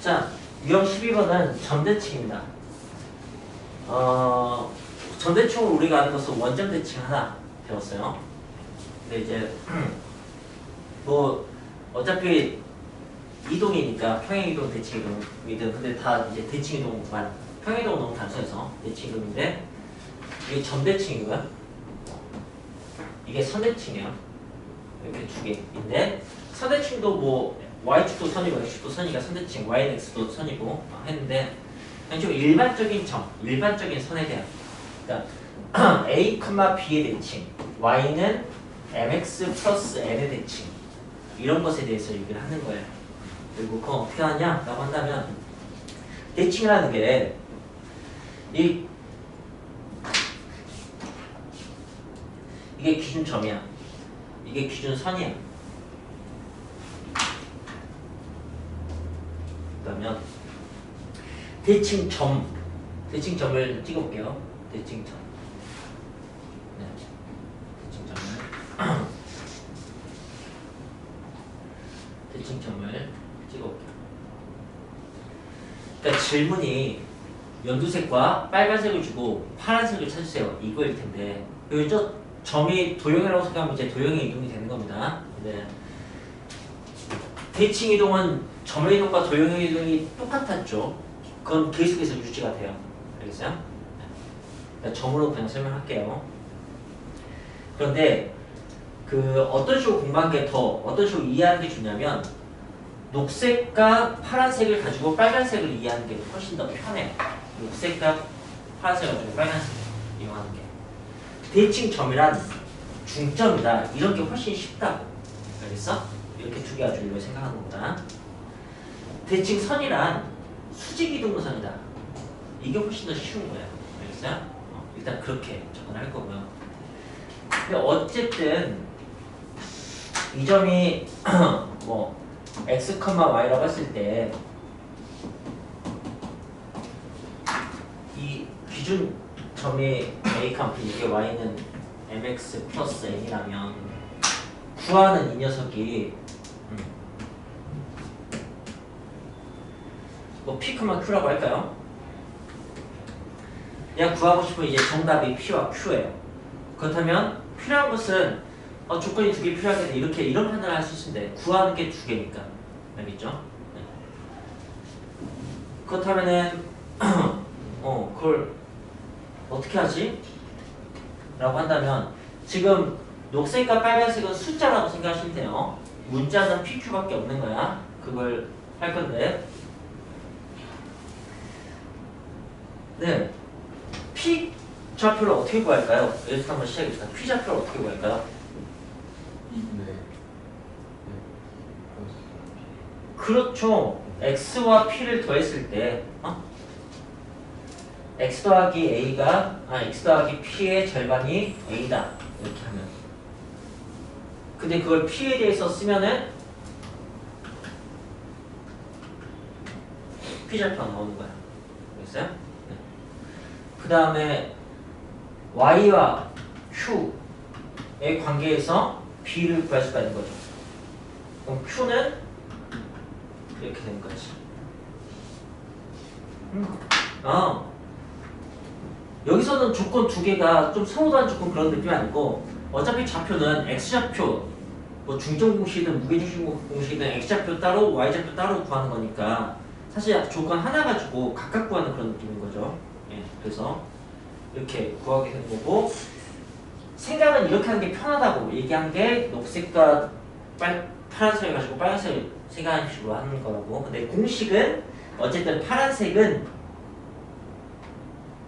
자, 유형 12번은 점대칭입니다. 어, 점대칭을 우리가 아는 것은 원점 대칭 하나 배웠어요. 근데 이제 뭐 어차피 이동이니까 평행 이동, 대칭 이동이든 근데 다 이제 대칭 이동만 평행 이동은 너무 단순해서 대칭 이동인데 이게 점대칭이고요. 이게 선대칭이에요. 이렇게 두 개인데 선대칭도 뭐 y축도 선이고 x축도 선이니까 선대칭, y는 x도 선이고 했는데 그냥 좀 일반적인 점, 일반적인 선에 대한 그러니까 a, b의 대칭, y는 mx 플러스 n의 대칭 이런 것에 대해서 얘기를 하는 거예요. 그리고 그건 어떻게 하냐 라고 한다면 대칭이라는 게 이 이게 기준점이야. 이게 기준선이야. 대칭 점 대칭 점을 찍어볼게요. 대칭 점. 네. 대칭 점을 대칭 점을 찍어볼게요. 그러니까 질문이 연두색과 빨간색을 주고 파란색을 찾으세요. 이거일 텐데 여기 저 점이 도형이라고 생각하면 이제 도형의 이동이 되는 겁니다. 근데 대칭 이동은 점의 이동과 도형의 이동이 똑같았죠. 그건 계속해서 유지가 돼요. 알겠어요? 네. 점으로 그냥 설명할게요. 그런데 그 어떤 식으로 공부한 게 더 어떤 식으로 이해하는 게 좋냐면 녹색과 파란색을 가지고 빨간색을 이해하는 게 훨씬 더 편해요. 녹색과 파란색을 가지고 빨간색을 이용하는 게. 대칭 점이란 중점이다. 이런 게 훨씬 쉽다고. 알겠어? 이렇게 두개 가지고 생각하는 거다. 대칭 선이란 수직이동선이다. 이게 훨씬 더 쉬운 거야. 알겠어요? 어, 일단 그렇게 접근할 거고요. 근데 어쨌든 이 점이 뭐 x, y라고 했을 때 이 기준 점이 a, b 이게 y는 mx 플러스 n이라면 구하는 이 녀석이 뭐 p, q라고 할까요? 그냥 구하고 싶은 이제 정답이 p와 q예요. 그렇다면 필요한 것은 어, 조건이 두 개 필요하겠네 이렇게 이런 판단을 할 수 있는데 구하는 게 두 개니까 알겠죠? 네. 그렇다면은 어 그걸 어떻게 하지? 라고 한다면 지금 녹색과 빨간색은 숫자라고 생각하시면 돼요. 문자는 PQ밖에 없는 거야. 그걸 할 건데 네 P 좌표를 어떻게 구할까요? 여기서 한번 시작해봅시다. P 좌표를 어떻게 구할까요? 네. 네. 그렇죠. x와 p를 더했을 때 어? x 더하기 a가 아 x 더하기 p의 절반이 a다 이렇게 하면 근데 그걸 p에 대해서 쓰면은 p 좌표가 나오는 거야. 알겠어요? 네. 그 다음에 y와 q의 관계에서 b를 구할 수가 있는 거죠. 그럼 q는 이렇게 되는 거지. 음. 어. 여기서는 조건 두 개가 좀 서로 다른 조건 그런 느낌이 아니고 어차피 좌표는 x좌표 뭐 중점 공식이든 무게중심 공식이든 x좌표 따로 y좌표 따로 구하는 거니까 사실 조건 하나 가지고 각각 구하는 그런 느낌인 거죠. 예, 그래서 이렇게 구하게 되는 거고 생각은 이렇게 하는 게 편하다고 얘기한 게 녹색과 빨, 파란색을 가지고 빨간색을 생각하는 식으로 하는 거라고 근데 공식은 어쨌든 파란색은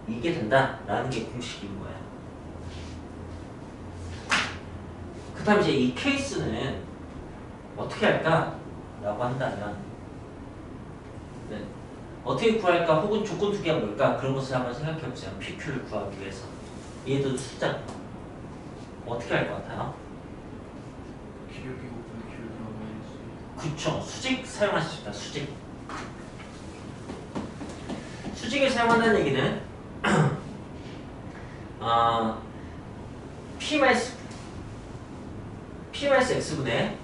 이게 된다라는 게 공식인 거야 그 다음에 이제 이 케이스는 어떻게 할까? 라고 한다면 네. 어떻게 구할까? 혹은 조건 두 개가 뭘까? 그런 것을 한번 생각해 보세요 PQ를 구하기 위해서 얘도 숫자 어떻게 할 것 같아요? 기울기 곱하기 기울기 그쵸 수직 사용할 수 있다 수직 수직을 사용한다는 얘기는 아 p 마이너스 p 마이너스 x분의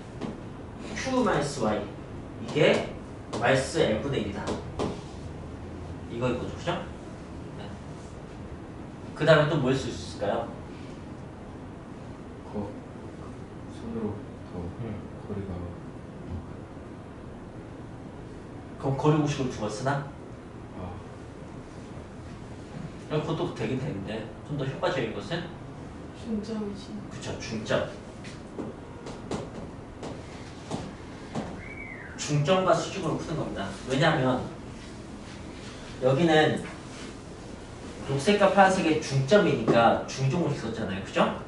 q 마이너스 y 이게 마이너스 n분의 1이다. 이거 이거죠, 그죠? 네. 그 다음에 또 뭘 쓸 수 있을까요? 거 손으로부터 거리가 그럼 거리 공식을 두번 쓰나? 아 야, 그것도 되긴 되는데 좀 더 효과적인 것은 중점이지. 그쵸 중점 중점과 수직으로 푸는 겁니다 왜냐하면 여기는 녹색과 파란색의 중점이니까 중종을 썼잖아요 그죠?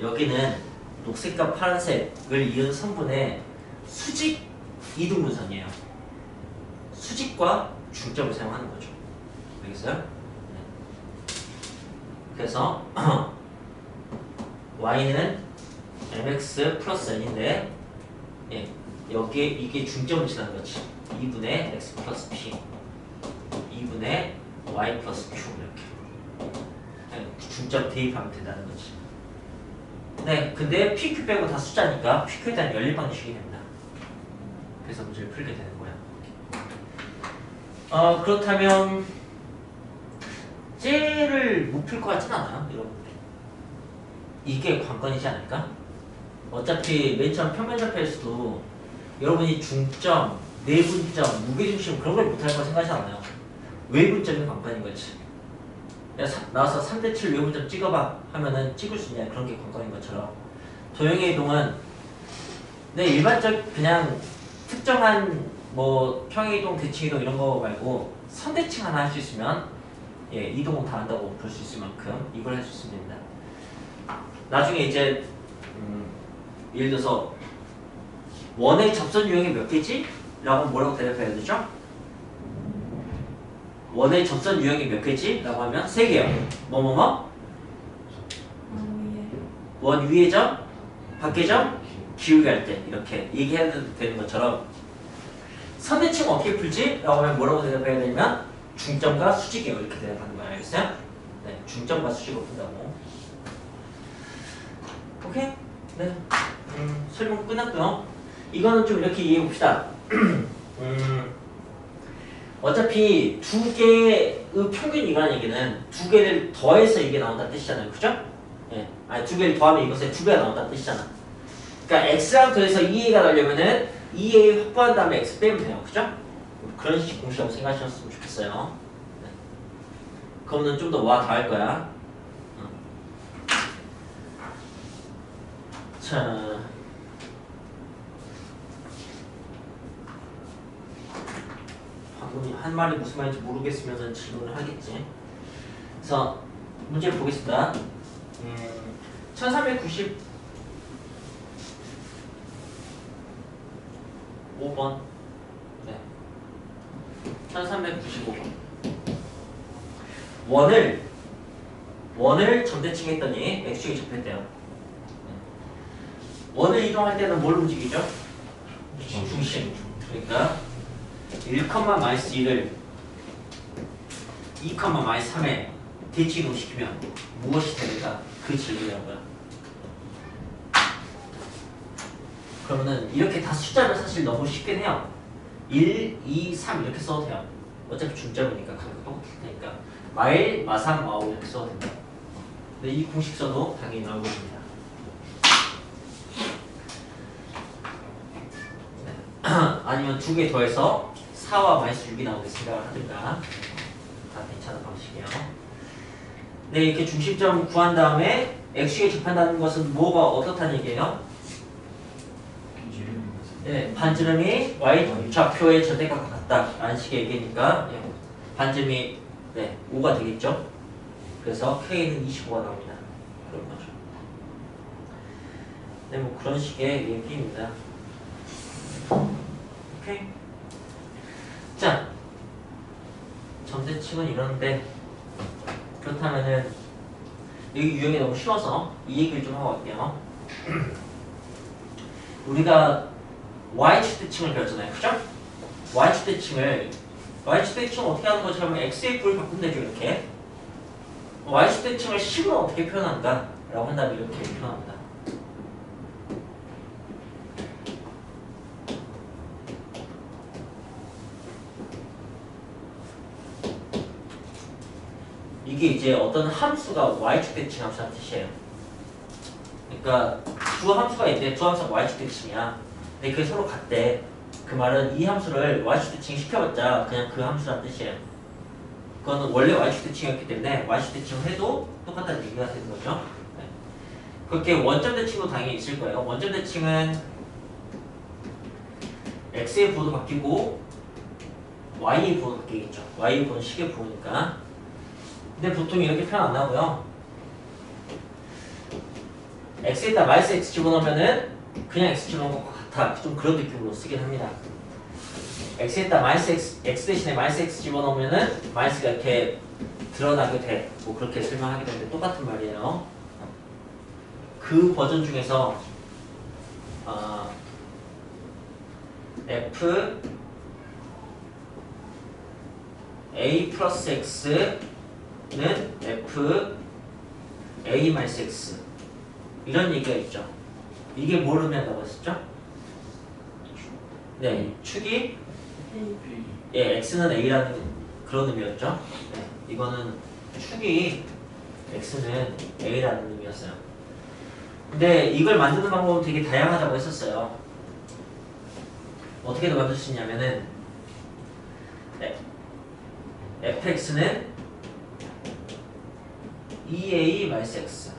여기는 녹색과 파란색을 이은 성분의 수직 이등분선이에요 수직과 중점을 사용하는 거죠 알겠어요? 네. 그래서 y는 mx 플러스 n인데 예, 여기에 이게 중점을 지나는 거지 2분의 x 플러스 p 2분의 y 플러스 q 이렇게. 예, 중점 대입하면 된다는 거지. 네 근데 pq 빼고 다 숫자니까 pq에 대한 연립 방식이 됩니다. 그래서 문제를 풀게 되는 거야. 어 그렇다면 쟤를 못 풀 것 같진 않아요 여러분들. 이게 관건이지 않을까? 어차피 맨 처음 평면접해에서도 여러분이 중점, 내분점, 무게중심 그런 걸 못할 거 생각하지 않아요. 외분점이 관건인 거지. 나와서 3대7 외분점 찍어봐 하면은 찍을 수 있냐 그런 게 관건인 것처럼 도형의 이동은 내 일반적 그냥 특정한 뭐 평행 이동, 대칭 이동 이런 거 말고 선대칭 하나 할 수 있으면 예, 이동은 다 한다고 볼 수 있을 만큼 이걸 할 수 있으면 됩니다. 나중에 이제 음, 예를 들어서 원의 접선 유형이 몇 개지? 라고 뭐라고 대답해야 되죠? 원의 접선 유형이 몇 개지? 라고 하면 세 개요. 뭐뭐뭐? 위에. 원 위의 점, 밖의 점, 기울기 할때 이렇게 얘기해야 되는 것처럼 선대칭 어떻게 풀지? 라고 하면 뭐라고 대답해야 되냐면 중점과 수직이요 이렇게 대답하는 거예요 알겠어요? 네, 중점과 수직으로 푼다고 오케이? 네 음, 설명 끝났고요 이거는 좀 이렇게 이해해 봅시다 음, 어차피 두 개의 평균 이라는 얘기는 두 개를 더해서 이게 나온다는 뜻이잖아요 그죠? 예, 아니 두 개를 더하면 이것에 두 배가 나온다는 뜻이잖아. 그러니까 x랑 더해서 2a가 나려면은 2a 확보한 다음에 x 빼면 돼요, 그죠? 그런 식 공식이라고 생각하셨으면 좋겠어요. 네. 그러면 좀 더 와 닿을 거야. 어. 자. 방금 한 말이 무슨 말인지 모르겠으면 질문을 하겠지. 그래서 문제를 보겠습니다. 음, 1390 5번 네. 1395번 원을 원을 점대칭 했더니 x축이 접했대요 네. 원을 이동할 때는 뭘 움직이죠? 중심 그러니까 1, 마이너스 2를 2, 마이너스 3에 대칭 이동시키면 무엇이 될까? 그 질문이란 거야. 그러면은 이렇게 다 숫자를 사실 너무 쉽게 해요. 1, 2, 3 이렇게 써도 돼요. 어차피 중점이니까 가격 똑같을 테니까 마일, 마삼, 마오 이렇게 써도 된다. 근데 이 공식 써도 당연히 나오고 있습니다. 네. 아니면 두 개 더해서 4와 마이너스 6이 나오게 생각을 하든가 다 괜찮은 방식이에요. 네, 이렇게 중심점 구한 다음에 x축에 접한다는 것은 뭐가 어떻다는 얘기예요? 네, 반지름이 y 좌표의 절대값과 같다 라는 식의 얘기니까 예, 반지름이 네, 5가 되겠죠? 그래서 k는 25가 나옵니다. 그런 거죠. 네, 뭐 그런 식의 얘기입니다. 오케이. 자, 점대칭은 이런데 그렇다면은 여기 유형이 너무 쉬워서 이 얘기를 좀 하고 갈게요. 우리가 y축 대칭을 배웠잖아요. 그죠? y축 대칭을 y축 대칭 어떻게 하는 것처럼 x의 부를 되죠. 이렇게 y축 대칭을 식으로 어떻게 표현한다? 라고 한다면 이렇게 표현합니다. 이게 이제 어떤 함수가 y축 대칭 함수라는 뜻이에요. 그러니까 두 함수가 있는데 두 함수가 y축 대칭이야. 근데 그게 서로 같대. 그 말은 이 함수를 y축 대칭 시켜봤자 그냥 그 함수라는 뜻이에요. 그거는 원래 y축 대칭이었기 때문에 y축 대칭을 해도 똑같다는 얘기가 되는 거죠. 네. 그렇게 원점 대칭도 당연히 있을 거예요. 원점 대칭은 x의 부호도 바뀌고 y의 부호도 바뀌겠죠. y의 부호는 식의 부호니까. 근데 보통 이렇게 표현 안 하고요. x에다 마이너스 x 집어넣으면은 그냥 x 집어넣은 것과 같아. 좀 그런 느낌으로 쓰긴 합니다. x에다 마이너스 x, x 대신에 마이너스 x 집어넣으면은 마이너스가 이렇게 드러나게 돼. 뭐 그렇게 설명하게 되는데 똑같은 말이에요. 그 버전 중에서 아, f a 플러스 x 는 f a 마이너스 x 이런 얘기가 있죠. 이게 뭘 의미한다고 했었죠? 네, 축이 예, x는 a라는 그런 의미였죠. 네, 이거는 축이 x는 a라는 의미였어요. 근데 이걸 만드는 방법은 되게 다양하다고 했었어요. 어떻게 만들 수 있냐면은 네, fx는 2a 마이너스 x.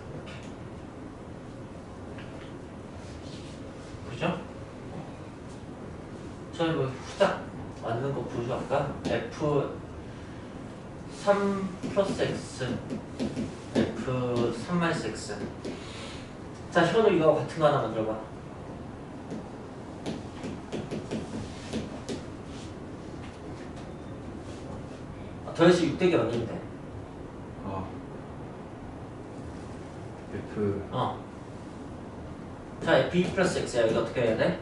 그죠? 저희 뭐 후딱 만드는 거 보여줄까? f 3 플러스 x f 3 마이너스 x 자 현우 이거 같은 거 하나 만들어봐 아, 더해서 6대기 만들면 돼 아 F 어. 자, b 플러스 x야. 이거 어떻게 해야 돼?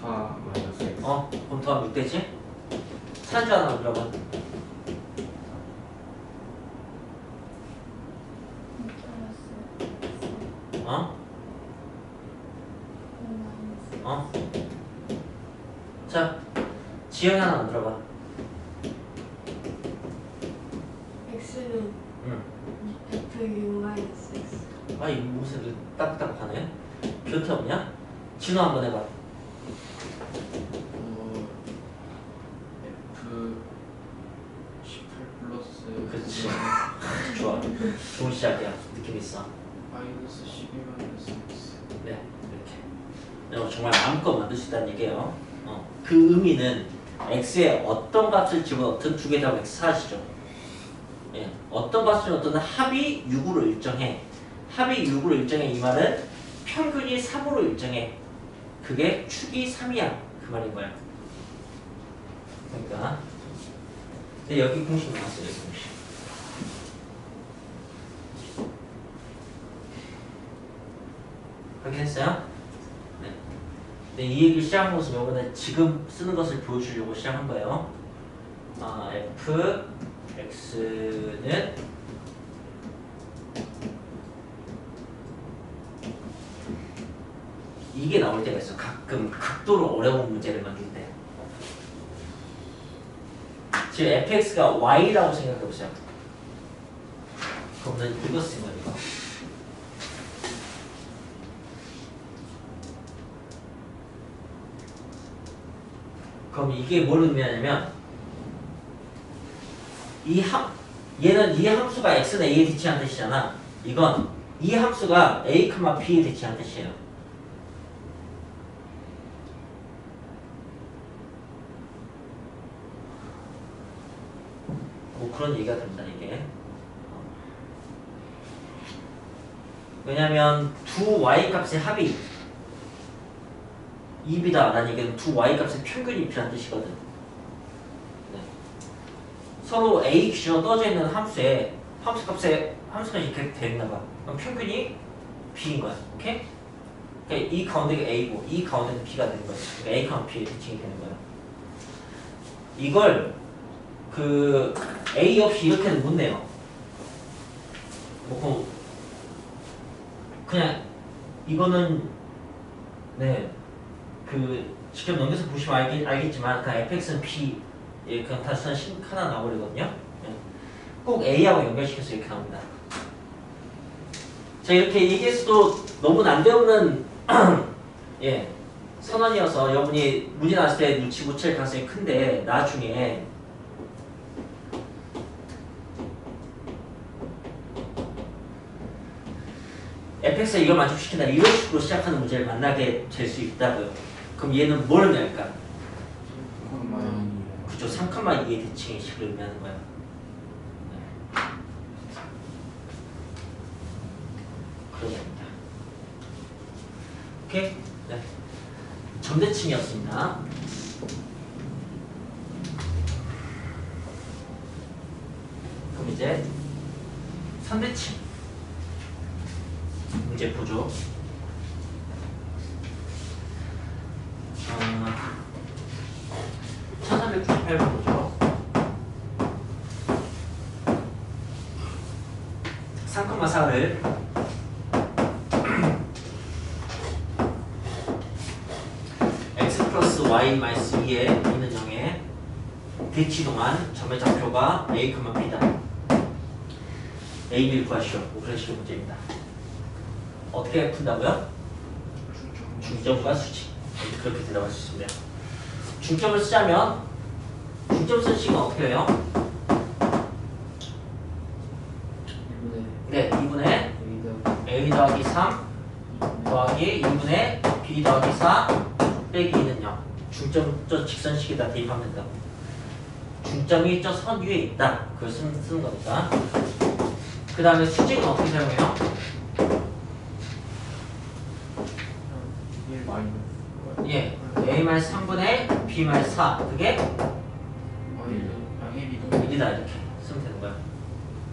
4 마이너스 X 어? 그럼 더하면 6대지? 산주 하나 만들어봐. 플러스 어? 마이너스 어? 자, 지영이 하나 만들어봐. X는 응. 아, 이 무슨 따뜻따뜻하네? 교태 없냐? 진호 한번 해봐. 어, F 18 플러스 그치. 좋아. 좋은 시작이야. 느낌 있어. 마이너스 12 마이너스 X 네, 이렇게. 어, 정말 마음껏 만들 수 있다는 얘기예요. 어, 그 의미는 x에 어떤 값을 집어넣든 두개다 x 사시죠. 예, 어떤 값을 어떤 합이 6으로 일정해. 합이 6으로 일정해 이 말은 평균이 3으로 일정해. 그게 축이 3이야. 그 말인 거야. 그러니까 근데 여기 공식 나왔어요. 여기 공식. 확인했어요? 네. 네, 이 얘기를 시작한 것은 요번에 지금 쓰는 것을 보여주려고 시작한 거예요. 아, f x는 이게 나올 때가 있어. 가끔 극도로 어려운 문제를 만들 때. 지금 fx가 y라고 생각해 보세요. 그럼 난 이거 쓴 거야, 이거. 그럼 이게 뭘 의미하냐면 이 함, 얘는 이 함수가 x는 a에 대치한 뜻이잖아. 이건 이 함수가 a, b에 대치한 뜻이에요. 뭐 그런 얘기가 됩니다 이게. 왜냐면 두 y 값의 합이 2이다 라는 얘기는 두 y 값의 평균이 필요한 뜻이거든. 네. 서로 a 기준으로 떠져 있는 함수에 함수 값에 함수가 이렇게 되있나 봐. 그럼 평균이 b인 거야. 오케이? 그러니까 이 가운데가 a고 이 가운데는 b가 되는 거야. 그러니까 a 가 b의 대칭이 되는 거야. 이걸 그 a 없이 이렇게는 못 내요. 뭐 그냥 이거는 네. 그 직접 넘겨서 보시면 알겠, 알겠지만 그냥 fx는 p 예, 그냥 단순한 식 하나 나오거든요. 꼭 A하고 연결시켜서 이렇게 나옵니다. 자 이렇게 얘기했어도 너무 난데없는 예 선언이어서 여러분이 문제 나왔을 때 눈치 못 챌 가능성이 큰데 나중에 fx가 이걸 만족시킨다 이런 식으로 시작하는 문제를 만나게 될 수 있다고요. 그럼 얘는 뭘 의미할까? 그죠 3,2의 대칭의 식을 의미하는 거예요. 네. 그런 겁니다. 오케이? 네. 점대칭이었습니다. 그럼 이제 선대칭 문제 보죠. 어, 1398번 보죠. 3,4를 플러스 y 마이너스 2에 있는 0에 대치 동안 점의 좌표가 a, b다. a, b를 구하시오. 식의 문제입니다. 어떻게 푼다고요? 중점과 수직. 그렇게 대답할 수 있습니다. 중점을 쓰자면 중점 쓰는 식은 어떻게 해요? 1분의 네, 2분의 A a 더하기 3 더하기 2분의 b 더하기 4 빼기 2는 0. 중점 저 직선식에다 대입하면 된다. 중점이 저 선 위에 있다. 그걸 쓰는, 쓰는 거니까. 그 다음에 수직은 어떻게 사용해요? 1 마이너스 예, a 말 3분의 b 말 4. 그게 양해비도 1이다 이렇게 쓰면 되는 거야.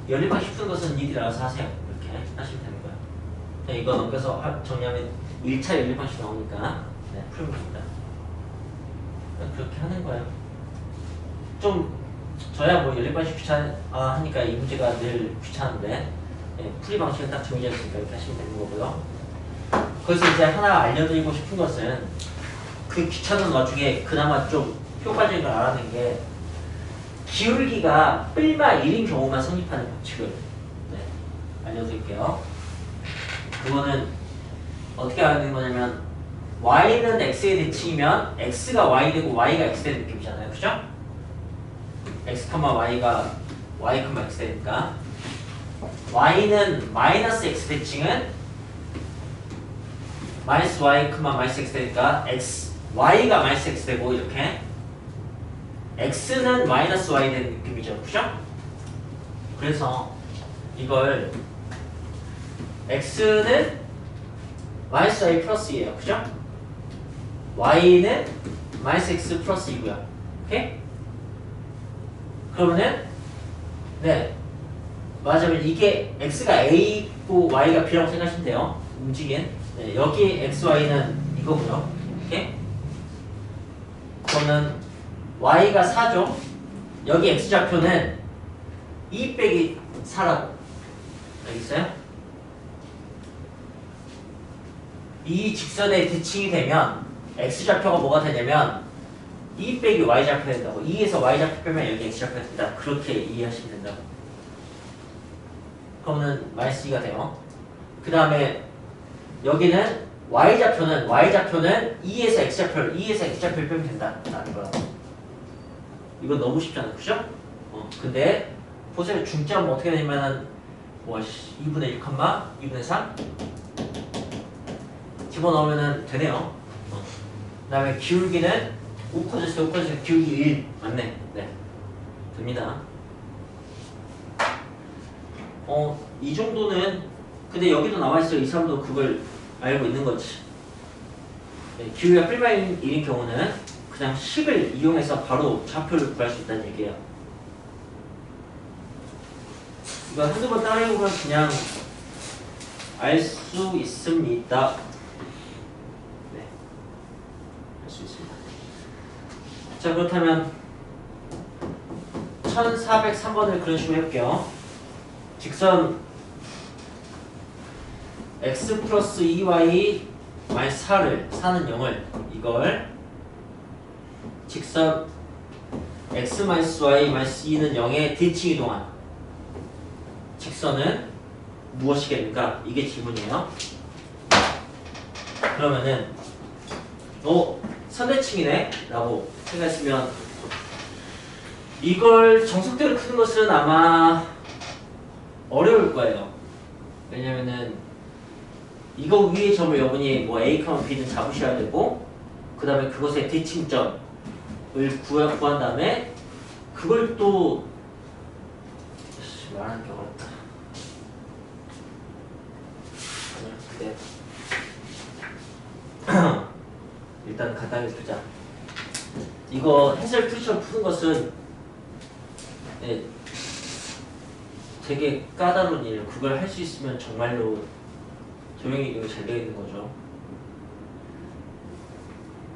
연립하고 싶은 것은 니들이 알아서 하세요. 이렇게 하시면 되는 거야. 네, 이거 넘겨서 하- 정리하면 1차 연립방식 나오니까 네. 네, 그렇게 하는 거예요. 좀 저야 뭐 연립방식 귀찮아하니까 이 문제가 늘 귀찮은데 네, 풀이 방식은 딱 정해져 있으니까 이렇게 하시면 되는 거고요. 거기서 이제 하나 알려드리고 싶은 것은 그 귀찮은 와중에 그나마 좀 효과적인 걸 알아낸 게 기울기가 뿔마 1인 경우만 성립하는 법칙을 네, 알려드릴게요. 그거는 어떻게 알아내는 거냐면 y는 x의 대칭이면 x가 y 되고 y가 x 되는 느낌이잖아요. 그죠? x, y가 y, x 되니까 y는 마이너스 x 대칭은 마이너스 y, 마이너스 x 되니까 x, y가 마이너스 x 되고 이렇게 x는 마이너스 y 되는 느낌이죠. 그죠? 그래서 이걸 x는 마이너스 y 플러스 2예요. 그죠? Y는 마이너스 x 플러스 2고요. 오케이? 그러면은 네 맞으면 이게 x가 a고 y가 b라고 생각하시면 돼요. 움직인 네, 여기 x, y는 이거고요. 오케이? 그러면 y가 4죠. 여기 x좌표는 2 빼기 4라고. 알겠어요? 이 직선의 대칭이 되면 x좌표가 뭐가 되냐면 2 빼기 y좌표 된다고. 2에서 y좌표 빼면 여기 x좌표가 된다. 그렇게 이해하시면 된다고. 그러면 마이너스 2가 돼요. 그 다음에 여기는 y좌표는 y좌표는 2에서 x좌표를 2에서 x좌표를 빼면 된다. 라는 거야. 이거 너무 쉽지 않아, 그죠? 어, 근데 보세요. 중점 어떻게 되냐면은 뭐 2분의 1, 2분의 3 집어넣으면은 되네요. 어. 그다음에 기울기는 5 커졌을 때5 커졌을 때 기울기 1 맞네. 네, 됩니다. 어, 이 정도는 근데 여기도 나와 있어요. 이 사람도 그걸 알고 있는 거지. 네, 기울기가 풀마인 1인 경우는 그냥 식을 이용해서 바로 좌표를 구할 수 있다는 얘기예요. 이거 한두 번 따라해보면 그냥 알 수 있습니다. 네, 할 수 있습니다. 자 그렇다면 1403번을 그런 식으로 해볼게요. 직선 x 플러스 2y 마이너스 4를 4는 0을 이걸 직선 x 마이너스 y 마이너스 2는 0에 대칭 이동한 직선은 무엇이겠는가? 이게 질문이에요. 그러면은 어 선대칭이네 라고 생각했으면 이걸 정석대로 푸는 것은 아마 어려울 거예요. 왜냐면은 이거 위에 점을 여러분이 뭐 A, B는 잡으셔야 되고 그 다음에 그것의 대칭점을 구하, 구한 다음에 그걸 또 씨, 말하는 게 어렵다. 아니야, 근데 일단 간단히 두자. 이거 해설 풀이처럼 푸는 것은 네, 되게 까다로운 일. 그걸 할 수 있으면 정말로 조용히 이거 잘 되어 있는 거죠.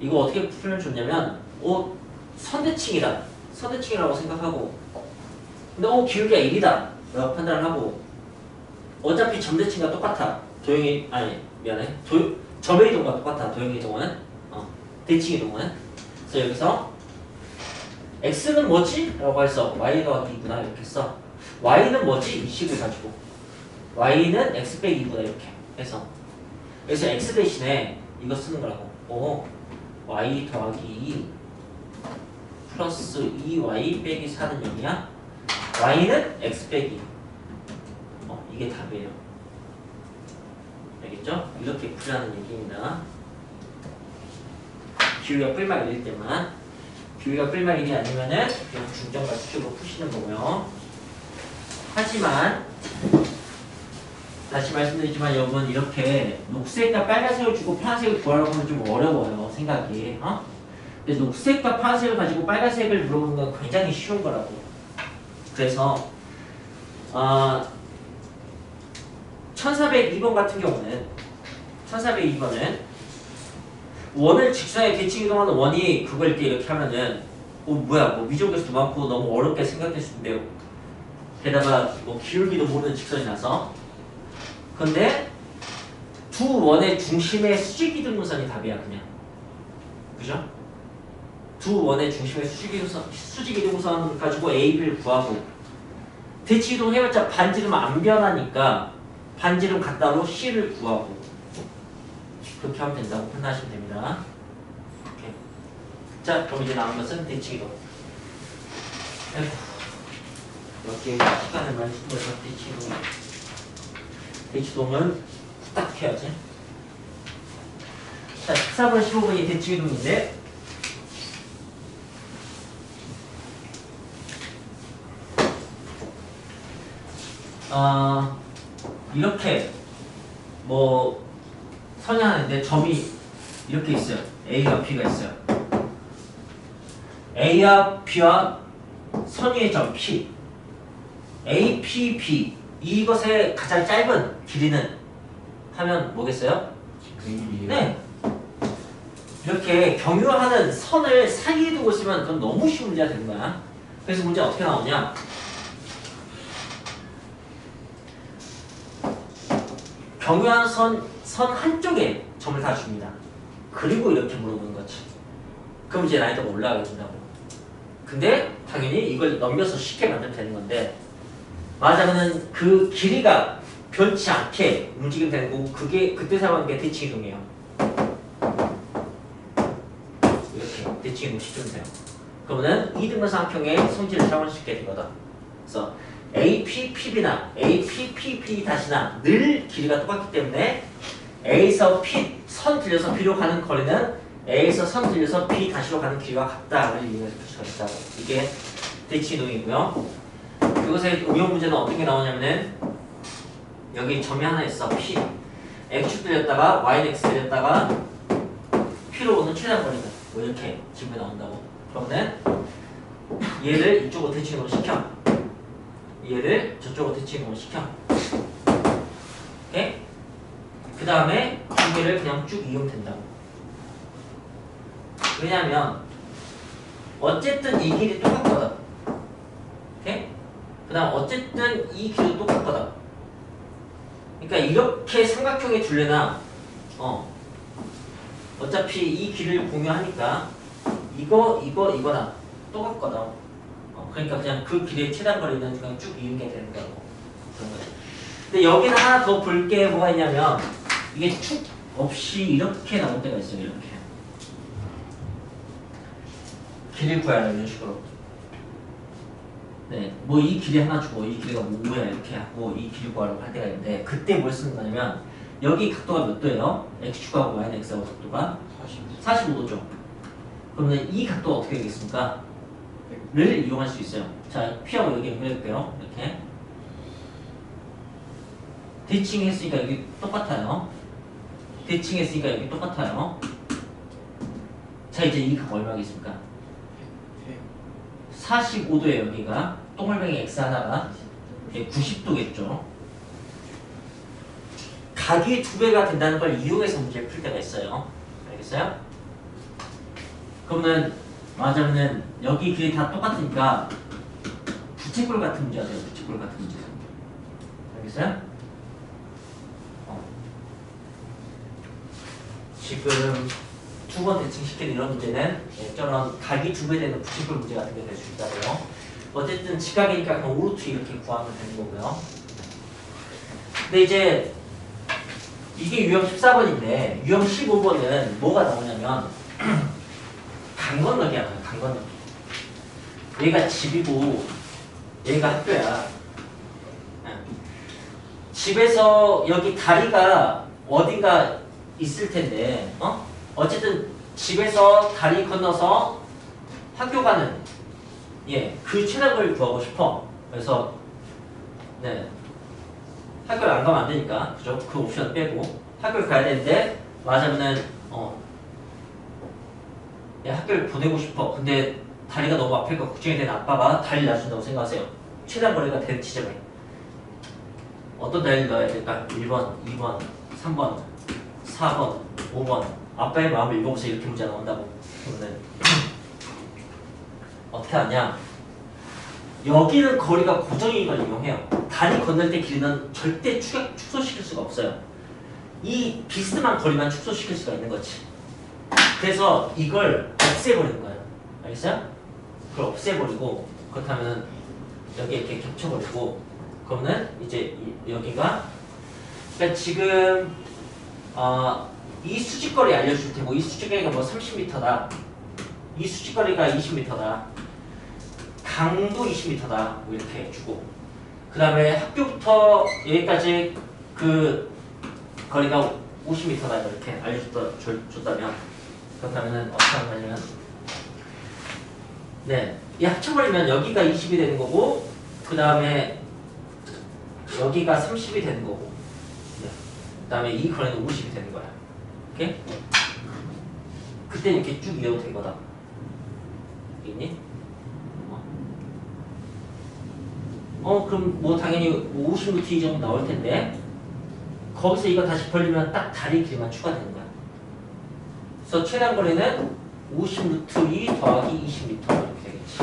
이거 어떻게 풀면 좋냐면, 어, 선대칭이다. 선대칭이라고 생각하고, 근데 어, 기울기가 1이다. 라고 판단을 하고, 어차피 점대칭과 똑같아. 도형이, 아니, 미안해. 도, 점의 이동과 똑같아. 도형의 이동은. 어, 대칭 이동은. 그래서 여기서, x는 뭐지? 라고 해서 y 더하기 2구나 이렇게 써. y는 뭐지? 이 식을 가지고. y는 x 빼기 2구나 이렇게 해서. 그래서 x 대신에 이거 쓰는 거라고. 오, y 더하기 2 플러스 2y 빼기 4는 0이야. y는 x 빼기. 어, 이게 답이에요. 알겠죠? 이렇게 풀라는 얘기입니다. 기울기가 뿔막 1일 때만. 기울기가 뿔막 1이 아니면은 중점과 수축으로 푸시는 거고요. 하지만 다시 말씀드리지만 여러분 이렇게 녹색과 빨간색을 주고 파란색을 구하려고 하면 좀 어려워요 생각이 어? 근데 녹색과 파란색을 가지고 빨간색을 물어보는 건 굉장히 쉬운 거라고 그래서 어, 1402번 같은 경우는 1402번은 원을 직선에 대칭 이동하는 원이 그걸 이렇게 이렇게 하면은 어 뭐야 뭐 미적에서도 많고 너무 어렵게 생각될 수 있는데요. 게다가 뭐 기울기도 모르는 직선이 나서. 근데 두 원의 중심의 수직이동선이 답이야 그냥. 그죠? 두 원의 중심의 수직이동선, 수직이동선 가지고 A, B를 구하고 대치이동 해봤자 반지름 안 변하니까 반지름 같다로 C를 구하고 그렇게 하면 된다고 판단하시면 됩니다 오케이. 자 그럼 이제 남은 것은 아이고 여기에 시간을 많이 쓰면서 대치이동 대치동은 후딱 해야지. 자, 14번, 15번이 대치이동인데 아 이렇게 뭐 선이 하는데 점이 이렇게 있어요. A와 B가 있어요. A와 B와 선의의 점 P A, P, B 이것의 가장 짧은 길이는 하면 뭐겠어요? 네. 이렇게 경유하는 선을 사이에 두고 있으면 그건 너무 쉬운 문제가 되는 거야. 그래서 문제 어떻게 나오냐? 경유하는 선, 선 한쪽에 점을 다 줍니다. 그리고 이렇게 물어보는 거지. 그럼 이제 난이도가 올라가게 된다고. 근데 당연히 이걸 넘겨서 쉽게 만들면 되는 건데 맞아는 그 길이가 변치 않게 움직이면 되는 거고 그게 그때 사용한 게 대칭 이동이에요. 이렇게 대칭 이동 시켜주세요. 그러면은 이등분상평의 성질을 사용할 수 있게 되거든. 그래서 APPB나 APPB 다시나 늘 길이가 똑같기 때문에 A에서 P 선 들려서 B로 가는 거리는 A에서 선 들려서 B 다시로 가는 길이와 같다를 이용해서 표시가 됐다고. 이게 대칭 이동이고요. 그것의 응용 문제는 어떤 게 나오냐면은 여기 점이 하나 있어 P X축 들렸다가 Y, X 들렸다가 P로 오는 최단 거리는 뭐 이렇게 질문이 나온다고 그러면은 얘를 이쪽으로 대칭으로 시켜 얘를 저쪽으로 대칭으로 시켜? 그 다음에 두 개를 그냥 쭉 이용된다고. 왜냐면 어쨌든 이 길이 똑같거든 오케이? 그 다음 어쨌든 이 길도 똑같거든 그러니까 이렇게 삼각형의 둘레나 어 어차피 이 길을 공유하니까 이거 이거 이거나 똑같거든 어, 그러니까 그냥 그 길의 최단 거리는 그냥 쭉 이용게 되는 거고 그런 거죠. 근데 여기는 하나 더 볼 게 뭐가 있냐면 이게 축 없이 이렇게 나올 때가 있어요. 이렇게 길을 구하라 이런 식으로. 네, 뭐 이 길이 하나 주고 이 길이가 뭐야 이렇게 하고 이 길을 구하라고 할 때가 있는데 그때 뭘 쓰는 거냐면 여기 각도가 몇 도예요? x축하고 y는 x하고 각도가 40 45도죠. 그러면 이 각도가 어떻게 되겠습니까? 를 이용할 수 있어요. 자, P하고 여기 연결해볼게요. 이렇게. 대칭 했으니까 여기 똑같아요. 대칭 했으니까 여기 똑같아요. 자, 이제 이 각 얼마겠습니까? 45도에 여기가 똥물뱅이 X 하나가 90도겠죠. 각이 두 배가 된다는 걸 이용해서 문제를 풀 때가 있어요. 알겠어요? 그러면 맞으면은 여기 길이 다 똑같으니까 부채꼴 같은 문제가 돼요. 부채꼴 같은 문제. 알겠어요? 어. 지금 두 번 대칭 시킨 이런 문제는 예, 저런 각이 두 배 되는 부채꼴 문제 같은 게 될 수 있다고요. 어쨌든 직각이니까 그냥 오루트 이렇게 구하면 되는 거고요. 근데 이제 이게 유형 14번인데 유형 15번은 뭐가 나오냐면 강 건너 건너기 얘가 집이고 얘가 학교야 응. 집에서 여기 다리가 어딘가 있을 텐데 어? 어쨌든 집에서 다리 건너서 학교 가는 예그 최단거리를 구하고 싶어 그래서 네 학교를 안 가면 안 되니까 그죠? 그 옵션 빼고 학교를 가야 되는데 맞으면은 어 야, 학교를 보내고 싶어. 근데 다리가 너무 아플까 걱정이 되는 아빠가 다리를 놔준다고 생각하세요. 최단 거리가 되는 지점에 어떤 다리를 넣어야 될까? 1번, 2번, 3번, 4번, 5번 아빠의 마음을 읽어보세요. 이렇게 문제 나온다고 그러면 어떻게 하냐? 여기는 거리가 걸 이용해요. 다리 건널 때 길이는 절대 축, 축소시킬 수가 없어요. 이 비스듬한 거리만 축소시킬 수가 있는 거지. 그래서 이걸 없애버리는 거예요. 알겠어요? 그걸 없애버리고 그렇다면 여기 이렇게 겹쳐버리고 그러면 이제 이- 여기가 그러니까 지금 어, 이 수직거리 알려줄 테고 이 수직거리가 뭐 30m다. 이 수직거리가 20m다. 강도 20m다. 뭐 이렇게 주고 그 다음에 학교부터 여기까지 그 거리가 50m다 이렇게 알려줬다면 그렇다면은 어떻게 하는 거냐면 네, 이 합쳐버리면 여기가 20이 되는 거고 그 다음에 여기가 30이 되는 거고 네. 그 다음에 이 거리는 50이 되는 거야 오케이? 그때 이렇게 쭉 이어도 되거든 있니? 어. 어 그럼 뭐 당연히 50루트 이 정도 나올 텐데 거기서 이거 다시 벌리면 딱 다리 길이만 추가되는 거야 그래서 최단 거리는 50 루트 2 더하기 20m 이렇게 되겠지.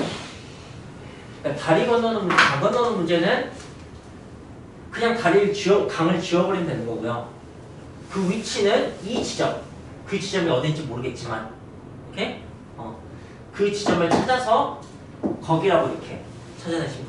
그러니까 다리 건너는 강 건너는 문제는 그냥 다리를 지워, 강을 지워버리면 되는 거고요. 그 위치는 이 지점, 그 지점이 어딘지 모르겠지만, 오케이? 어, 그 지점을 찾아서 거기라고 이렇게 찾아내시면.